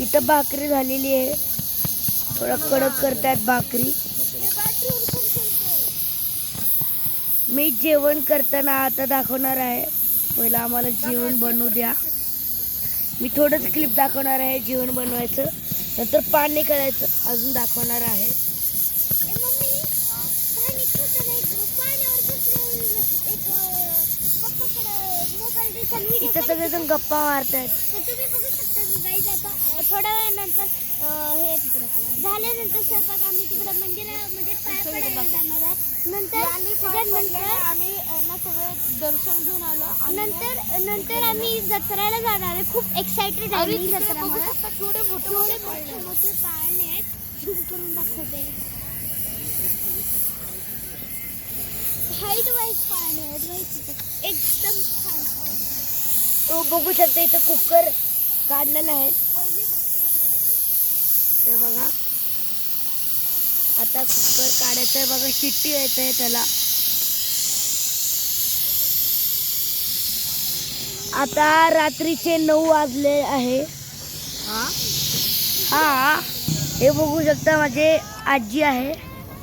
इथं भाकरी झालेली आहे. थोडं कडक करतायत भाकरी. मी जेवण करताना आता दाखवणार आहे. पहिलं आम्हाला जेवण बनवू द्या. मी थोडंच क्लिप दाखवणार आहे जेवण बनवायचं. नंतर पाणी करायचं. अजून दाखवणार आहे. इथं सगळेजण गप्पा मारतायत तुम्ही बघू शकता मी गाईज आता अ, थोड्या वेळानंतर अ, हे झाल्यानंतर स्वयंपाक आम्ही तिकडे मंदिरामध्ये पाय पडायला जाणार आहे. नंतर त्याच्यानंतर आम्ही सगळे दर्शन घेऊन आलो. नंतर नंतर आम्ही जत्रेला जाणार आहे. खूप एक्साइटेड आहे मी जत्रा थोडे मोठे मोठे मोठे पाळणे आहेत. झूम करून दाखवते. Height wise? एकदम छान तो बघू शकता इथं कुकर काढलेला आहे. ते बघा. आता कुकर काढायचं आहे बघा शिट्टी येत आहे त्याला. आता रात्रीचे नऊ वाजले आहे. हा. हे बघू शकता माझे आजी आहे.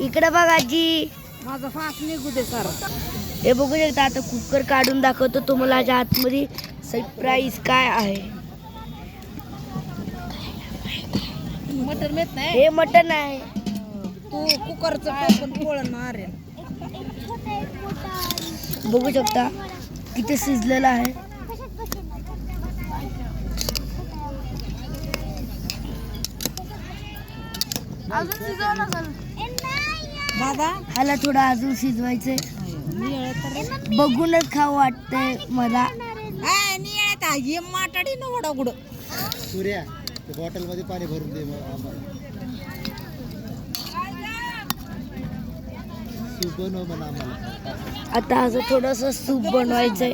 इकडे बघ आजी. माझा फास निघू दे सर. हे बघू शकता आता कुकर काढून दाखवतो तुम्हाला आतमध्ये सरप्राईज काय आहे. मटर मिळत नाही? हे मटन आहे. तू कुकरचं पण पोळण मारेल बघू शकता किती शिजलेलं आहे. अजून शिजवलं दादा ह्याला थोडं अजून शिजवायचंय. बघूनच खाऊ वाटतंय मला. ये माटाडी न वडा गुड. सूर्या ते बॉटलमध्ये पाणी भरून दे सूप बनव म्हणा आम्हाला. आता असं थोडंसं सूप बनवायचंय.